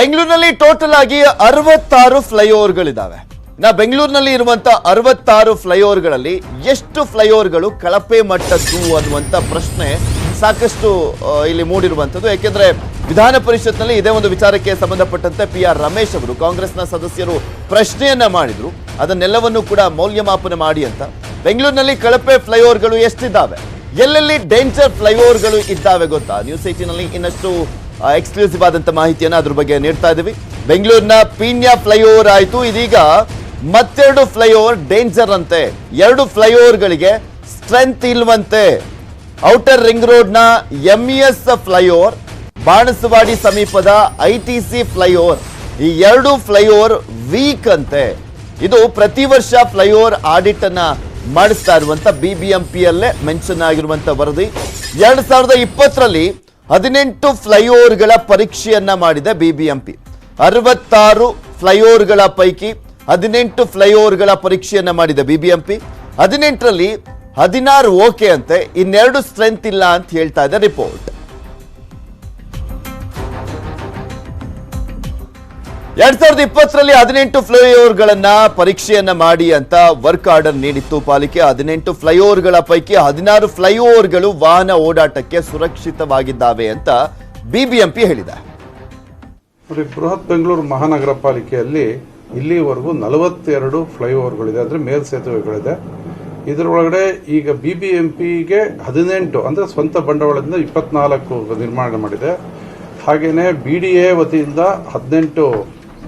ಬೆಂಗಳೂರಿನಲ್ಲಿ ಟೋಟಲ್ ಆಗಿ ಅರವತ್ತಾರು ಫ್ಲೈಓವರ್ಗಳಿದ್ದಾವೆ. ನಾ ಬೆಂಗಳೂರಿನಲ್ಲಿ ಇರುವಂತ ಅರವತ್ತಾರು ಫ್ಲೈಓವರ್ಗಳಲ್ಲಿ ಎಷ್ಟು ಫ್ಲೈಓವರ್ಗಳು ಕಳಪೆ ಮಟ್ಟದ್ದು ಅನ್ನುವಂಥ ಪ್ರಶ್ನೆ ಸಾಕಷ್ಟು ಇಲ್ಲಿ ಮೂಡಿರುವಂಥದ್ದು. ಯಾಕೆಂದ್ರೆ ವಿಧಾನ ಪರಿಷತ್ನಲ್ಲಿ ಇದೇ ಒಂದು ವಿಚಾರಕ್ಕೆ ಸಂಬಂಧಪಟ್ಟಂತೆ ಪಿ ಆರ್ ರಮೇಶ್ ಅವರು, ಕಾಂಗ್ರೆಸ್ನ ಸದಸ್ಯರು ಪ್ರಶ್ನೆಯನ್ನ ಮಾಡಿದ್ರು. ಅದನ್ನೆಲ್ಲವನ್ನು ಕೂಡ ಮೌಲ್ಯಮಾಪನ ಮಾಡಿ ಅಂತ. ಬೆಂಗಳೂರಿನಲ್ಲಿ ಕಳಪೆ ಫ್ಲೈಓವರ್ಗಳು ಎಷ್ಟಿದ್ದಾವೆ? ಎಲ್ಲೆಲ್ಲಿ ಡೇಂಜರ್ ಫ್ಲೈಓವರ್ಗಳು ಇದ್ದಾವೆ ಗೊತ್ತಾ? ನ್ಯೂಸ್ ಏಟಿನಲ್ಲಿ ಇನ್ನಷ್ಟು ಎಕ್ಸ್ಕ್ಲೂಸಿವ್ ಆದಂತಹ ಮಾಹಿತಿಯನ್ನು ಅದ್ರ ಬಗ್ಗೆ ನೀಡ್ತಾ ಇದೀವಿ ಬೆಂಗಳೂರಿನ ಪೀಣ್ಯ ಫ್ಲೈಓವರ್ ಆಯಿತು. ಇದೀಗ ಮತ್ತೆರಡು ಫ್ಲೈಓವರ್ ಡೇಂಜರ್ ಅಂತೆ. ಎರಡು ಫ್ಲೈಓವರ್ಗಳಿಗೆ ಸ್ಟ್ರೆಂತ್ ಇಲ್ವಂತೆ. ಔಟರ್ ರಿಂಗ್ ರೋಡ್ನ ಎಂಇಎಸ್ ಫ್ಲೈಓವರ್, ಬಾಣಸವಾಡಿ ಸಮೀಪದ ಐ ಟಿ ಸಿ ಫ್ಲೈಓವರ್, ಈ ಎರಡು ಫ್ಲೈಓವರ್ ವೀಕ್ ಅಂತೆ. ಇದು ಪ್ರತಿ ವರ್ಷ ಫ್ಲೈಓವರ್ ಆಡಿಟ್ ಅನ್ನ ಮಾಡಿಸ್ತಾ ಇರುವಂತ ಬಿಬಿಎಂಪಿಯಲ್ಲೇ ಮೆನ್ಷನ್ ಆಗಿರುವಂತ ವರದಿ. ಎರಡ್ ಸಾವಿರದ ಇಪ್ಪತ್ತರಲ್ಲಿ ಹದಿನೆಂಟು ಫ್ಲೈಓವರ್ಗಳ ಪರೀಕ್ಷೆಯನ್ನ ಮಾಡಿದೆ ಬಿಬಿಎಂಪಿ. ಅರವತ್ತಾರು ಫ್ಲೈಓವರ್ಗಳ ಪೈಕಿ ಹದಿನೆಂಟು ಫ್ಲೈಓವರ್ಗಳ ಪರೀಕ್ಷೆಯನ್ನ ಮಾಡಿದೆ ಬಿಬಿಎಂಪಿ. ಹದಿನೆಂಟರಲ್ಲಿ ಹದಿನಾರು ಓಕೆ ಅಂತೆ ಇನ್ನೆರಡು ಸ್ಟ್ರೆಂತ್ ಇಲ್ಲ ಅಂತ ಹೇಳ್ತಾ ಇದೆ ರಿಪೋರ್ಟ್. ಎರಡ್ ಸಾವಿರದ ಇಪ್ಪತ್ತರಲ್ಲಿ ಹದಿನೆಂಟು ಫ್ಲೈಓವರ್ಗಳನ್ನ ಪರೀಕ್ಷೆಯನ್ನ ಮಾಡಿ ಅಂತ ವರ್ಕ್ ಆರ್ಡರ್ ನೀಡಿತ್ತು. ಪಾಲಿಕೆ ಹದಿನೆಂಟು ಫ್ಲೈಓವರ್ಗಳ ಪೈಕಿ ಹದಿನಾರು ಫ್ಲೈಓವರ್ಗಳು ವಾಹನ ಓಡಾಟಕ್ಕೆ ಸುರಕ್ಷಿತವಾಗಿದ್ದಾವೆ ಅಂತ ಬಿಬಿಎಂಪಿ ಹೇಳಿದೆ. ಬೃಹತ್ ಬೆಂಗಳೂರು ಮಹಾನಗರ ಪಾಲಿಕೆಯಲ್ಲಿ ಇಲ್ಲಿವರೆಗೂ ನಲವತ್ತೆರಡು ಫ್ಲೈಓವರ್ಗಳಿದೆ. ಅಂದರೆ ಮೇಲ್ಸೇತುವೆಗಳಿದೆ ಇದರೊಳಗಡೆ ಈಗ ಬಿ ಬಿ ಹದಿನೆಂಟು, ಅಂದರೆ ಸ್ವಂತ ಬಂಡವಾಳದಿಂದ ಇಪ್ಪತ್ನಾಲ್ಕು ನಿರ್ಮಾಣ ಮಾಡಿದೆ. ಹಾಗೆಯೇ ಬಿ ಡಿ ಎ ವತಿಯಿಂದ ಹದಿನೆಂಟು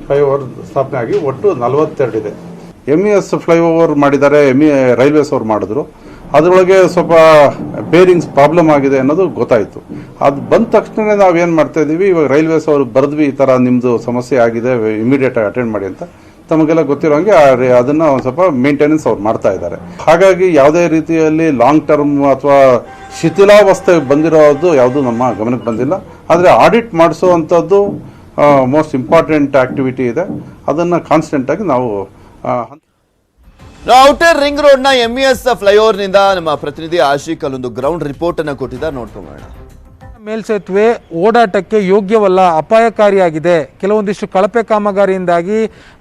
ಫ್ಲೈಓವರ್ ಸ್ಥಾಪನೆ ಆಗಿ ಒಟ್ಟು ನಲವತ್ತೆರಡಿದೆ ಎಂ ಇ ಎಸ್ ಫ್ಲೈಓವರ್ ಮಾಡಿದ್ದಾರೆ ಎಂ ಇ ರೈಲ್ವೇಸ್ ಅವ್ರು ಮಾಡಿದ್ರು. ಅದರೊಳಗೆ ಸ್ವಲ್ಪ ಬೇರಿಂಗ್ಸ್ ಪ್ರಾಬ್ಲಮ್ ಆಗಿದೆ ಅನ್ನೋದು ಗೊತ್ತಾಯಿತು. ಅದು ಬಂದ ತಕ್ಷಣ ನಾವೇನು ಮಾಡ್ತಾ ಇದ್ದೀವಿ, ಇವಾಗ ರೈಲ್ವೇಸ್ ಅವರು ಬರೆದ್ವಿ, ಈ ಥರ ನಿಮ್ಮದು ಸಮಸ್ಯೆ ಆಗಿದೆ ಇಮಿಡಿಯೇಟ್ ಆಗಿ ಅಟೆಂಡ್ ಮಾಡಿ ಅಂತ. ತಮಗೆಲ್ಲ ಗೊತ್ತಿರೋ ಹಂಗೆ ಅದನ್ನು ಒಂದು ಸ್ವಲ್ಪ ಮೇಂಟೆನೆನ್ಸ್ ಅವ್ರು ಮಾಡ್ತಾ ಇದ್ದಾರೆ. ಹಾಗಾಗಿ ಯಾವುದೇ ರೀತಿಯಲ್ಲಿ ಲಾಂಗ್ ಟರ್ಮ್ ಅಥವಾ ಶಿಥಿಲಾವಸ್ಥೆ ಬಂದಿರೋದು ಯಾವುದು ನಮ್ಮ ಗಮನಕ್ಕೆ ಬಂದಿಲ್ಲ. ಆದರೆ ಆಡಿಟ್ ಮಾಡಿಸುವಂಥದ್ದು ಮೋಸ್ಟ್ ಇಂಪಾರ್ಟೆಂಟ್ ಆಕ್ಟಿವಿಟಿ ಇದೆ. ಅದನ್ನು ಕಾನ್ಸ್ಟೆಂಟಾಗಿ ನಾವು ಔಟರ್ ರಿಂಗ್ ರೋಡ್ನ ಎಂಇಎಸ್ ಫ್ಲೈಓವರ್ನಿಂದ ನಮ್ಮ ಪ್ರತಿನಿಧಿ ಆಶಿಕ್ ಅಲ್ಲೊಂದು ಗ್ರೌಂಡ್ ರಿಪೋರ್ಟ್ ಅನ್ನು ಕೊಟ್ಟಿದ್ದಾರೆ. ನೋಡ್ಕೊಂಬೋಣ ಮೇಲ್ಸೇತುವೆ ಓಡಾಟಕ್ಕೆ ಯೋಗ್ಯವಲ್ಲ ಅಪಾಯಕಾರಿಯಾಗಿದೆ. ಕೆಲವೊಂದಿಷ್ಟು ಕಳಪೆ ಕಾಮಗಾರಿಯಿಂದಾಗಿ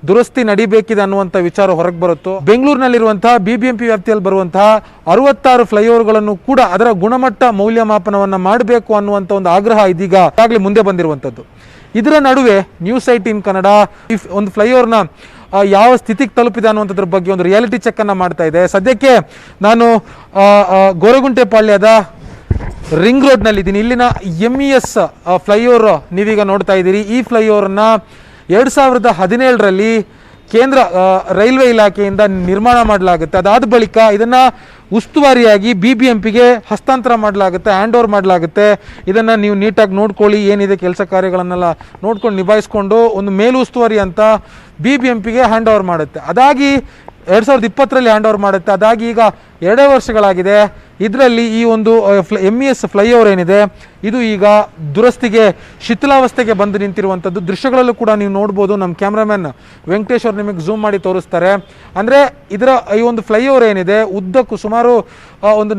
ದುರಸ್ತಿ ನಡಿಬೇಕಿದೆ ಅನ್ನುವಂಥ ವಿಚಾರ ಹೊರಗೆ ಬರುತ್ತೋ. ಬೆಂಗಳೂರಿನಲ್ಲಿರುವಂತಹ ಬಿಬಿಎಂಪಿ ವ್ಯಾಪ್ತಿಯಲ್ಲಿ ಬರುವಂತಹ ಅರವತ್ತಾರು ಫ್ಲೈಓವರ್ಗಳನ್ನು ಕೂಡ ಅದರ ಗುಣಮಟ್ಟ ಮೌಲ್ಯಮಾಪನವನ್ನು ಮಾಡಬೇಕು ಅನ್ನುವಂಥ ಒಂದು ಆಗ್ರಹ ಇದೀಗ ಈಗಾಗಲೇ ಮುಂದೆ ಬಂದಿರುವಂಥದ್ದು ಇದರ ನಡುವೆ ನ್ಯೂಸ್ ಐಟೀನ್ ಕನ್ನಡ ಇಫ್ ಒಂದು ಫ್ಲೈಓವರ್ನ ಯಾವ ಸ್ಥಿತಿಗೆ ತಲುಪಿದೆ ಅನ್ನುವಂಥದ್ರ ಬಗ್ಗೆ ಒಂದು ರಿಯಾಲಿಟಿ ಚೆಕ್ ಅನ್ನ ಮಾಡ್ತಾ ಇದೆ. ಸದ್ಯಕ್ಕೆ ನಾನು ಆ, ಆ, ಗೋರಗುಂಟೆ ಪಾಳ್ಯದ ರಿಂಗ್ ರೋಡ್ನಲ್ಲಿದ್ದೀನಿ ಇಲ್ಲಿನ ಎಂ ಇ ಎಸ್ ಫ್ಲೈಓವರ್ ನೀವೀಗ ನೋಡ್ತಾ ಇದ್ದೀರಿ. ಈ ಫ್ಲೈಓವರ್ನ ಎರಡು ಸಾವಿರದ ಹದಿನೇಳರಲ್ಲಿ ಕೇಂದ್ರ ರೈಲ್ವೆ ಇಲಾಖೆಯಿಂದ ನಿರ್ಮಾಣ ಮಾಡಲಾಗುತ್ತೆ. ಅದಾದ ಬಳಿಕ ಇದನ್ನ ಉಸ್ತುವಾರಿಯಾಗಿ ಬಿ ಬಿ ಎಂ ಪಿಗೆ ಹಸ್ತಾಂತರ ಮಾಡಲಾಗುತ್ತೆ ಹ್ಯಾಂಡ್ ಓವರ್ ಮಾಡಲಾಗುತ್ತೆ. ಇದನ್ನು ನೀವು ನೀಟಾಗಿ ನೋಡ್ಕೊಳ್ಳಿ, ಏನಿದೆ ಕೆಲಸ ಕಾರ್ಯಗಳನ್ನೆಲ್ಲ ನೋಡ್ಕೊಂಡು ನಿಭಾಯಿಸ್ಕೊಂಡು ಒಂದು ಮೇಲುಸ್ತುವಾರಿ ಅಂತ ಬಿ ಬಿ ಎಂ ಪಿಗೆ ಹ್ಯಾಂಡ್ ಓವರ್ ಮಾಡುತ್ತೆ. ಅದಾಗಿ ಎರಡು ಸಾವಿರದ ಇಪ್ಪತ್ತರಲ್ಲಿ ಹ್ಯಾಂಡ್ ಓವರ್ ಮಾಡುತ್ತೆ. ಅದಾಗಿ ಈಗ ಎರಡೇ ವರ್ಷಗಳಾಗಿದೆ. ಇದರಲ್ಲಿ ಈ ಒಂದು ಎಂ ಇ ಎಸ್ ಫ್ಲೈಓವರ್ ಏನಿದೆ, ಇದು ಈಗ ದುರಸ್ತಿಗೆ, ಶಿಥಿಲಾವಸ್ಥೆಗೆ ಬಂದು ನಿಂತಿರುವಂಥದ್ದು ದೃಶ್ಯಗಳಲ್ಲೂ ಕೂಡ ನೀವು ನೋಡ್ಬೋದು, ನಮ್ಮ ಕ್ಯಾಮ್ರಾಮ್ಯಾನ್ ವೆಂಕಟೇಶ್ ಅವರು ನಿಮಗೆ ಝೂಮ್ ಮಾಡಿ ತೋರಿಸ್ತಾರೆ. ಅಂದರೆ ಇದರ ಈ ಒಂದು ಫ್ಲೈಓವರ್ ಏನಿದೆ, ಉದ್ದಕ್ಕೂ ಸುಮಾರು ಒಂದು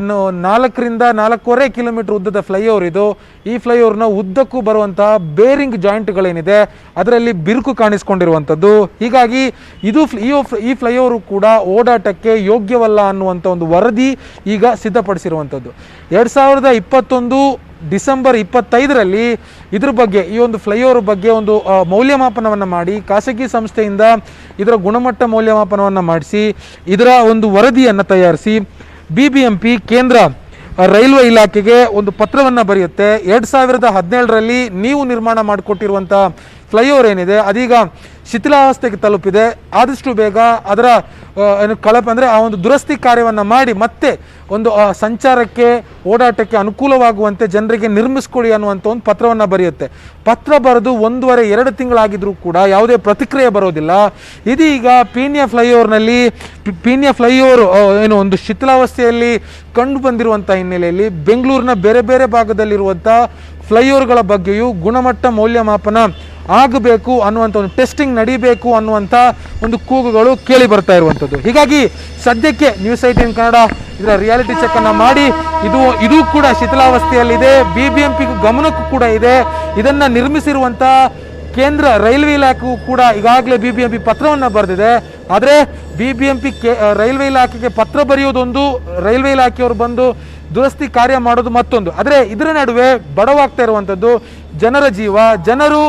ನಾಲ್ಕರಿಂದ ನಾಲ್ಕೂವರೆ ಕಿಲೋಮೀಟರ್ ಉದ್ದದ ಫ್ಲೈಓವರ್ ಇದು. ಈ ಫ್ಲೈಓವರ್ನ ಉದ್ದಕ್ಕೂ ಬರುವಂತಹ ಬೇರಿಂಗ್ ಜಾಯಿಂಟ್ಗಳೇನಿದೆ ಅದರಲ್ಲಿ ಬಿರುಕು ಕಾಣಿಸ್ಕೊಂಡಿರುವಂಥದ್ದು ಹೀಗಾಗಿ ಇದು ಫ್ಲೈ ಈ ಫ್ಲೈಓವರು ಕೂಡ ಓಡಾಟಕ್ಕೆ ಯೋಗ್ಯವಲ್ಲ ಅನ್ನುವಂಥ ಒಂದು ವರದಿ ಈಗ ಸಿದ್ಧಪಡಿಸಿರುವಂಥದ್ದು. ಎರಡು ಸಾವಿರದ ಇಪ್ಪತ್ತೊಂದು ಡಿಸೆಂಬರ್ ಇಪ್ಪತ್ತೈದರಲ್ಲಿ ಇದ್ರ ಬಗ್ಗೆ, ಈ ಒಂದು ಫ್ಲೈಓವರ್ ಬಗ್ಗೆ ಒಂದು ಮೌಲ್ಯಮಾಪನವನ್ನು ಮಾಡಿ, ಖಾಸಗಿ ಸಂಸ್ಥೆಯಿಂದ ಇದರ ಗುಣಮಟ್ಟ ಮೌಲ್ಯಮಾಪನವನ್ನು ಮಾಡಿಸಿ, ಇದರ ಒಂದು ವರದಿಯನ್ನು ತಯಾರಿಸಿ ಬಿ ಬಿ ಎಂ ಪಿ ಕೇಂದ್ರ ರೈಲ್ವೆ ಇಲಾಖೆಗೆ ಒಂದು ಪತ್ರವನ್ನು ಬರೆಯುತ್ತೆ. ಎರಡು ಸಾವಿರದ ಹದಿನೇಳರಲ್ಲಿ ನೀವು ನಿರ್ಮಾಣ ಮಾಡಿಕೊಟ್ಟಿರುವಂಥ ಫ್ಲೈಓವರ್ ಏನಿದೆ, ಅದೀಗ ಶಿಥಿಲಾವಸ್ಥೆಗೆ ತಲುಪಿದೆ. ಆದಷ್ಟು ಬೇಗ ಅದರ ಏನು ಕಳಪೆ ಅಂದರೆ ಆ ಒಂದು ದುರಸ್ತಿ ಕಾರ್ಯವನ್ನು ಮಾಡಿ ಮತ್ತೆ ಒಂದು ಸಂಚಾರಕ್ಕೆ, ಓಡಾಟಕ್ಕೆ ಅನುಕೂಲವಾಗುವಂತೆ ಜನರಿಗೆ ನಿರ್ಮಿಸ್ಕೊಳ್ಳಿ ಅನ್ನುವಂಥ ಒಂದು ಪತ್ರವನ್ನು ಬರೆಯುತ್ತೆ. ಪತ್ರ ಬರೆದು ಒಂದೂವರೆ, ಎರಡು ತಿಂಗಳಾಗಿದ್ರೂ ಕೂಡ ಯಾವುದೇ ಪ್ರತಿಕ್ರಿಯೆ ಬರೋದಿಲ್ಲ. ಇದೀಗ ಪೀಣ್ಯ ಫ್ಲೈಓವರ್ನಲ್ಲಿ ಪೀಣ್ಯ ಫ್ಲೈಓವರ್ ಏನು ಒಂದು ಶಿಥಿಲಾವಸ್ಥೆಯಲ್ಲಿ ಕಂಡು ಬಂದಿರುವಂಥ ಹಿನ್ನೆಲೆಯಲ್ಲಿ ಬೆಂಗಳೂರಿನ ಬೇರೆ ಬೇರೆ ಭಾಗದಲ್ಲಿರುವಂಥ ಫ್ಲೈಓವರ್ಗಳ ಬಗ್ಗೆಯೂ ಗುಣಮಟ್ಟ ಮೌಲ್ಯಮಾಪನ ಆಗಬೇಕು ಅನ್ನುವಂಥ ಒಂದು ಟೆಸ್ಟಿಂಗ್ ನಡಿಬೇಕು ಅನ್ನುವಂಥ ಒಂದು ಕೂಗುಗಳು ಕೇಳಿ ಬರ್ತಾ ಇರುವಂಥದ್ದು. ಹೀಗಾಗಿ ಸದ್ಯಕ್ಕೆ ನ್ಯೂಸ್ ಐಟೀನ್ ಕನ್ನಡ ಇದರ ರಿಯಾಲಿಟಿ ಚೆಕ್ ಅನ್ನ ಮಾಡಿ, ಇದು ಇದು ಕೂಡ ಶಿಥಿಲಾವಸ್ಥೆಯಲ್ಲಿದೆ ಬಿ ಬಿ ಎಂ ಪಿ ಗಮನಕ್ಕೂ ಕೂಡ ಇದೆ. ಇದನ್ನ ನಿರ್ಮಿಸಿರುವಂಥ ಕೇಂದ್ರ ರೈಲ್ವೆ ಇಲಾಖೆಗೂ ಕೂಡ ಈಗಾಗಲೇ ಬಿ ಬಿ ಎಂ ಪಿ ಪತ್ರವನ್ನು ಬರೆದಿದೆ. ಆದರೆ ಬಿ ಬಿ ಎಂ ಪಿ ರೈಲ್ವೆ ಇಲಾಖೆಗೆ ಪತ್ರ ಬರೆಯೋದೊಂದು ರೈಲ್ವೆ ಇಲಾಖೆಯವರು ಬಂದು ದುರಸ್ತಿ ಕಾರ್ಯ ಮಾಡೋದು ಮತ್ತೊಂದು. ಆದರೆ ಇದರ ನಡುವೆ ಬಡವಾಗ್ತಾ ಇರುವಂಥದ್ದು ಜನರ ಜೀವ. ಜನರು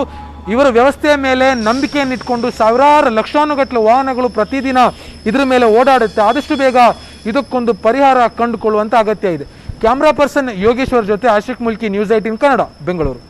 ಇವರ ವ್ಯವಸ್ಥೆಯ ಮೇಲೆ ನಂಬಿಕೆಯನ್ನಿಟ್ಕೊಂಡು ಸಾವಿರಾರು ಲಕ್ಷಾನುಗಟ್ಟಲೆ ವಾಹನಗಳು ಪ್ರತಿದಿನ ಇದರ ಮೇಲೆ ಓಡಾಡುತ್ತೆ. ಆದಷ್ಟು ಬೇಗ ಇದಕ್ಕೊಂದು ಪರಿಹಾರ ಕಂಡುಕೊಳ್ಳುವಂಥ ಅಗತ್ಯ ಇದೆ. ಕ್ಯಾಮ್ರಾ ಪರ್ಸನ್ ಯೋಗೇಶ್ವರ್ ಜೊತೆ ಆಶಿಕ್ ಮುಲ್ಕಿ, ನ್ಯೂಸ್ ಏಟಿನ್ ಕನ್ನಡ, ಬೆಂಗಳೂರು.